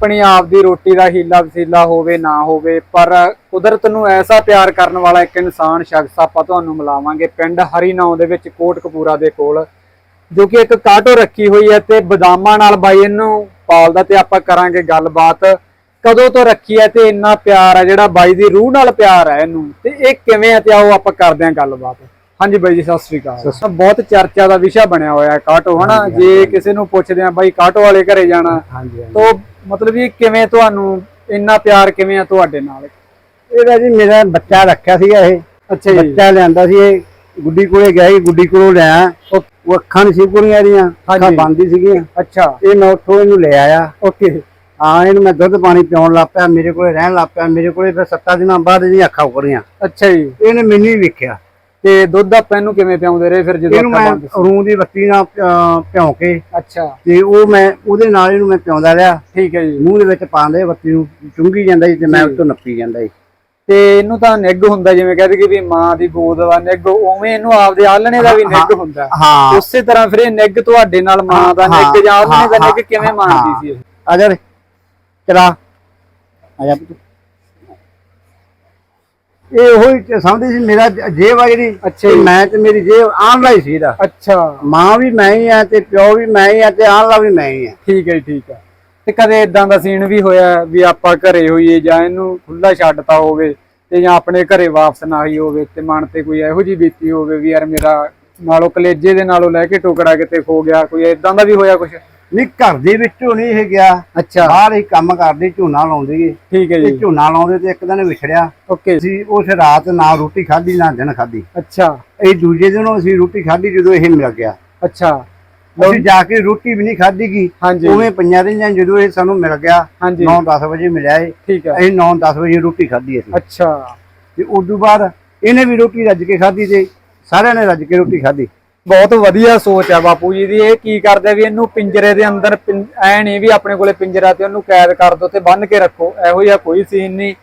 ਆਪਣੀ ਆਪ ਦੀ ਰੋਟੀ ਦਾ ਹੀਲਾ ਵਸੀਲਾ ਹੋਵੇ ਨਾ ਹੋਵੇ ਪਰ ਕੁਦਰਤ ਨੂੰ ਐਸਾ ਪਿਆਰ ਕਰਨ ਵਾਲਾ ਇੱਕ ਇਨਸਾਨ ਸ਼ਖਸ ਆਪਾਂ ਤੁਹਾਨੂੰ ਮਿਲਾਵਾਂਗੇ ਪਿੰਡ ਹਰੀਨਾਉ ਦੇ ਵਿੱਚ ਕੋਟਕਪੂਰਾ ਦੇ ਕੋਲ ਜੋ ਕਿ ਇੱਕ ਕਾਟੋ ਰੱਖੀ ਹੋਈ ਹੈ ਤੇ ਬਦਾਮਾਂ ਨਾਲ ਬਾਈ ਇਹਨੂੰ ਪਾਲਦਾ ਤੇ ਆਪਾਂ ਕਰਾਂਗੇ ਗੱਲਬਾਤ। ਕਦੋਂ ਤੋਂ ਰੱਖੀ ਹੈ ਤੇ ਇੰਨਾ ਪਿਆਰ ਹੈ ਜਿਹੜਾ ਬਾਈ ਦੀ ਰੂਹ ਨਾਲ ਪਿਆਰ ਹੈ ਇਹਨੂੰ। ਤੇ ਇਹ ਕਿਵੇਂ ਹੈ ਤੇ ਆਓ ਆਪਾਂ ਕਰਦੇ ਹਾਂ ਗੱਲਬਾਤ। ਹਾਂਜੀ ਬਾਈ ਜੀ ਸਤਿ ਸ੍ਰੀ ਅਕਾਲ। ਬਹੁਤ ਚਰਚਾ ਦਾ ਵਿਸ਼ਾ ਬਣਿਆ ਹੋਇਆ ਹੈ ਕਾਟੋ ਹਨਾ? ਜੇ ਕਿਸੇ ਨੂੰ ਪੁੱਛਦੇ ਆ ਬਾਈ ਕਾਟੋ ਵਾਲੇ ਘਰੇ ਜਾਣਾ। ਤੋ ਮਤਲਬ ਇਹ ਕਿਵੇਂ ਤੁਹਾਨੂੰ ਇੰਨਾ ਪਿਆਰ ਕਿਵੇਂ ਆ ਤੁਹਾਡੇ ਨਾਲ? ਇਹਦਾ ਜੀ ਮੇਰਾ ਬੱਚਾ ਰੱਖਿਆ ਸੀਗਾ ਇਹ। ਅੱਛਾ ਜੀ। ਬੱਚਾ ਲਿਆਂਦਾ ਸੀ ਇਹ। ਗੁੱਡੀ ਕੋਲੇ ਗਿਆ ਸੀ ਗੁੱਡੀ ਕੋਲੋਂ ਲਿਆ ਉਹ ਅੱਖਾਂ ਨਹੀਂ ਸੀ ਕੁੜੀਆਂ ਦੀਆਂ ਅੱਖਾਂ। ਬੰਦ ਹੀ ਸੀਗੀਆਂ। ਅੱਛਾ। ਇਹ ਮੈਂ ਉੱਥੋਂ ਇਹਨੂੰ ਲੈ ਆਇਆ। ਓਕੇ। ਹਾਂ ਇਹਨੂੰ ਮੈਂ ਦੁੱਧ ਪਾਣੀ ਪਿਉਣ ਲੱਗ ਪਿਆ ਮੇਰੇ ਕੋਲੇ ਰਹਿਣ ਲੱਗ ਪਿਆ ਮੇਰੇ ਕੋਲੇ ਫਿਰ ਸੱਤਾਂ ਦਿਨਾਂ ਬਾਅਦ ਇਹਦੀਆਂ ਅੱਖਾਂ ਉਗੜੀਆਂ। ਅੱਛਾ ਜੀ। ਇਹਨੇ ਮੈਨੂੰ ਹੀ ਵੇਖਿਆ। ਤੇ ਦੁੱਧ ਆਪਾਂ ਇਹਨੂੰ ਕਿਵੇਂ ਪਿਆਉਂਦੇ ਰਹੇ ਫਿਰ ਜਦੋਂ ਇਹਨੂੰ ਮੈਂ ਬੰਦ? ਰੂੰ ਦੀ ਬੱਤੀ ਨਾਲ ਅਹ, ਭਿਉਂ ਕੇ ਅੱਛਾ। ਤੇ ਉਹ ਮੈਂ ਉਹਦੇ ਨਾਲ ਇਹਨੂੰ ਮੈਂ ਪਿਆਉਂਦਾ ਰਿਹਾ। ਠੀਕ ਹੈ ਜੀ। ਮੂੰਹ ਦੇ ਵਿੱਚ ਪਾਉਂਦੇ ਬੱਤੀ ਨੂੰ ਚੁੰਗੀ ਜਾਂਦਾ ਸੀ ਤੇ ਮੈਂ ਉੱਤੋਂ ਨੱਪੀ ਜਾਂਦਾ ਸੀ। ਤੇ ਇਹਨੂੰ ਤਾਂ ਨਿੱਗ ਹੁੰਦਾ ਜਿਵੇਂ ਕਹਿੰਦੇ ਕਿ ਵੀ ਮਾਂ ਦੀ ਗੋਦ ਦਾ ਨਿੱਗ ਉਵੇਂ ਇਹਨੂੰ ਆਪਦੇ ਆਲਣੇ ਦਾ ਵੀ ਨਿੱਗ ਹੁੰਦਾ। ਹਾਂ। ਉਸੇ ਤਰ੍ਹਾਂ ਫਿਰ ਇਹ ਨਿੱਗ ਤੁਹਾਡੇ ਨਾਲ ਮਾਂ ਦਾ ਨਿੱਗ ਜਾਂ ਆਲਣੇ ਦਾ ਨਿੱਗ ਕਿਵੇਂ ਮਾਣਦੀ ਸੀ ਇਹ ਆ ਜਾ ਰੇ ਚਲਾ। ਆ ਜਾ। ਪੁੱਤ। ਇਹ ਉਹੀ ਸਮਝਦੀ ਸੀ ਮੇਰਾ ਜੇਬ ਆ ਜਿਹੜੀ ਅੱਛਾ ਤੇ। ਮੈਂ ਤੇ ਮੇਰੀ ਜੇਬ ਆਉਣ ਵਾਲੀ ਸੀ ਇਹਦਾ। ਅੱਛਾ। ਮਾਂ ਵੀ ਮੈਂ ਹੀ ਆ ਤੇ ਪਿਓ ਵੀ ਮੈਂ ਹੀ ਆ ਤੇ ਆਉਣ ਵਾਲਾ ਵੀ ਮੈਂ ਹੀ ਆ। ਠੀਕ ਹੈ ਠੀਕ ਹੈ। ਤੇ ਕਦੇ ਇਦਾਂ ਦਾ ਸੀਨ ਵੀ ਹੋਇਆ ਵੀ ਆਪਾਂ ਘਰੇ ਹੋਈਏ ਜਾਂ ਇਹਨੂੰ ਖੁੱਲਾ ਛੱਡਤਾ ਹੋਵੇ ਤੇ ਜਾਂ ਆਪਣੇ ਘਰੇ ਵਾਪਸ ਨਾ ਆਈ ਹੋਵੇ ਤੇ ਮਨ ਤੇ ਕੋਈ ਇਹੋ ਜੀ ਬੀਤੀ ਹੋਵੇ ਵੀ ਯਾਰ ਮੇਰਾ ਨਾਲੋਂ ਕਲੇਜੇ ਦੇ ਨਾਲੋਂ ਲੈ ਕੇ ਟੁਕੜਾ ਕਿਤੇ ਖੋ ਗਿਆ ਕੋਈ ਇਦਾਂ ਦਾ ਵੀ ਹੋਇਆ ਕੁਝ ਨਹੀਂ ਘਰ ਦੇ ਵਿੱਚੋਂ ਨਹੀਂ ਇਹ ਗਿਆ। ਅੱਛਾ। ਬਾਹਰ ਹੀ ਕੰਮ ਕਰਦੀ ਝੋਨਾ ਲਾਉਂਦੀ ਸੀ। ਠੀਕ ਹੈ ਜੀ। ਝੋਨਾ ਲਾਉਂਦੇ ਤੇ ਇੱਕ ਦਿਨ ਵਿਛੜਿਆ। ਓਕੇ। ਅਸੀਂ ਉਸ ਰਾਤ ਨਾ ਰੋਟੀ ਖਾਧੀ ਨਾ ਦਿਨ ਖਾਧੀ। ਅੱਛਾ। ਇਹ ਦੂਜੇ ਦਿਨੋਂ ਅਸੀਂ ਰੋਟੀ ਖਾਧੀ ਜਦੋਂ ਇਹ ਮਿਲ ਗਿਆ। ਅੱਛਾ। ਅਸੀਂ ਜਾ ਕੇ ਰੋਟੀ ਵੀ ਨਹੀਂ ਖਾਧੀ ਗਈ ਉਵੇਂ ਪਈਆਂ ਰਹੀਆਂ ਜਦੋਂ ਇਹ ਸਾਨੂੰ ਮਿਲ ਗਿਆ। ਹਾਂਜੀ। 9-10 ਵਜੇ ਮਿਲਿਆ ਇਹ। ਠੀਕ ਹੈ। ਅਸੀਂ 9-10 ਵਜੇ ਰੋਟੀ ਖਾਧੀ ਅਸੀਂ। ਅੱਛਾ। ਤੇ ਉਸ ਤੋਂ ਬਾਅਦ ਇਹਨੇ ਵੀ ਰੋਟੀ ਰੱਜ ਕੇ ਖਾਧੀ ਤੇ ਸਾਰਿਆਂ ਨੇ ਰੱਜ ਕੇ ਰੋਟੀ ਖਾਧੀ। ਬਹੁਤ ਵਧੀਆ ਸੋਚ ਆ ਬਾਪੂ ਜੀ ਦੀ। ਇਹ ਕੀ ਕਰਦੇ ਵੀ ਇਹਨੂੰ ਪਿੰਜਰੇ ਦੇ ਅੰਦਰ ਐ ਨਹੀਂ ਵੀ ਆਪਣੇ ਕੋਲੇ ਪਿੰਜਰਾ ਤੇ ਉਹਨੂੰ ਕੈਦ ਕਰ ਦੋ ਤੇ ਬੰਨ ਕੇ ਰੱਖੋ। ਇਹੋ ਜਿਹਾ ਕੋਈ ਸੀਨ ਨਹੀਂ।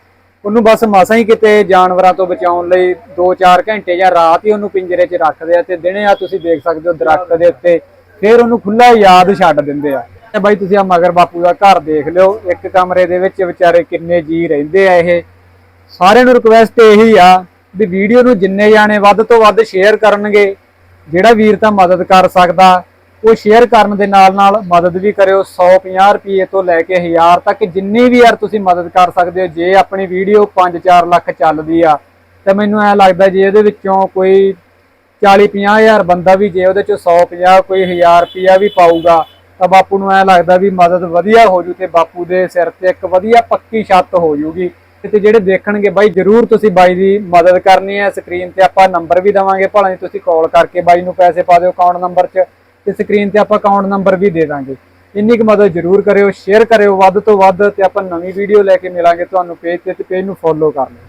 ਉਹਨੂੰ ਬਸ ਮਸਾਂ ਹੀ ਕਿਤੇ ਜਾਨਵਰਾਂ ਤੋਂ ਬਚਾਉਣ ਲਈ 2-4 ਘੰਟੇ ਜਾਂ ਰਾਤ ਹੀ ਉਹਨੂੰ ਪਿੰਜਰੇ 'ਚ ਰੱਖਦੇ ਆ ਤੇ ਦਿਨੇ ਆ ਤੁਸੀਂ ਦੇਖ ਸਕਦੇ ਹੋ ਦਰਖਤ ਦੇ ਉੱਤੇ। ਫਿਰ ਉਹਨੂੰ ਖੁੱਲਾ ਯਾਦ ਛੱਡ ਦਿੰਦੇ ਆ। ਤੇ ਬਾਈ ਤੁਸੀਂ ਆ ਮਗਰ ਬਾਪੂ ਦਾ ਘਰ ਦੇਖ ਲਿਓ। ਇੱਕ ਕਮਰੇ ਦੇ ਵਿੱਚ ਵਿਚਾਰੇ ਕਿੰਨੇ ਜੀ ਰਹਿੰਦੇ ਆ ਇਹ। ਸਾਰਿਆਂ ਨੂੰ ਰਿਕਵੈਸਟ ਇਹੀ ਆ ਵੀ ਵੀਡੀਓ ਨੂੰ ਜਿੰਨੇ ਜਾਣੇ ਵੱਧ ਤੋਂ ਵੱਧ ਸ਼ੇਅਰ ਕਰਨਗੇ ਜਿਹੜਾ ਵੀਰ ਤਾਂ ਮਦਦ ਕਰ ਸਕਦਾ, ਉਹ ਸ਼ੇਅਰ ਕਰਨ ਦੇ ਨਾਲ ਨਾਲ ਮਦਦ ਵੀ ਕਰਿਓ। 150 ਰੁਪਏ ਤੋਂ ਲੈ ਕੇ 1000 ਤੱਕ ਜਿੰਨੀ ਵੀ ਯਾਰ ਤੁਸੀਂ ਮਦਦ ਕਰ ਸਕਦੇ ਹੋ, ਜੇ ਆਪਣੀ ਵੀਡੀਓ 5-4 ਲੱਖ ਚੱਲਦੀ ਆ, ਤਾਂ ਮੈਨੂੰ ਐ ਲੱਗਦਾ ਜੇ ਇਹਦੇ ਵਿੱਚੋਂ ਕੋਈ 40-50 ਹਜ਼ਾਰ ਬੰਦਾ ਵੀ ਜੇ ਉਹਦੇ ਚੋਂ 150 ਕੋਈ 1000 ਰੁਪਿਆ ਵੀ ਪਾਊਗਾ, ਤਾਂ ਬਾਪੂ ਨੂੰ ਐ ਲੱਗਦਾ ਵੀ ਮਦਦ ਵਧੀਆ ਹੋ ਜੂ ਤੇ ਬਾਪੂ ਦੇ ਸਿਰ ਤੇ ਇੱਕ ਵਧੀਆ ਪੱਕੀ ਛੱਤ ਹੋ ਜੂਗੀ। ਤੇ ਜਿਹੜੇ ਦੇਖਣਗੇ ਬਾਈ, ਜਰੂਰ ਤੁਸੀਂ ਬਾਈ ਦੀ ਮਦਦ ਕਰਨੀ ਹੈ। ਸਕਰੀਨ ਤੇ ਆਪਾਂ ਨੰਬਰ ਵੀ ਦਵਾਂਗੇ। ਭਲਾ ਜੀ ਤੁਸੀਂ ਕਾਲ ਕਰਕੇ ਬਾਈ ਨੂੰ ਪੈਸੇ ਪਾ ਦਿਓ ਅਕਾਊਂਟ ਨੰਬਰ 'ਚ ਤੇ ਸਕਰੀਨ ਤੇ ਆਪਾਂ ਅਕਾਊਂਟ ਨੰਬਰ ਵੀ ਦੇ ਦਾਂਗੇ। ਇੰਨੀ ਕੁ ਮਦਦ ਜਰੂਰ ਕਰਿਓ ਸ਼ੇਅਰ ਕਰਿਓ ਵੱਧ ਤੋਂ ਵੱਧ ਤੇ ਆਪਾਂ ਨਵੀਂ ਵੀਡੀਓ ਲੈ ਕੇ ਮਿਲਾਂਗੇ। ਤੁਹਾਨੂੰ ਪੇਜ ਤੇ ਤੇ ਪੇਜ ਨੂੰ ਫੋਲੋ ਕਰ ਲਿਓ।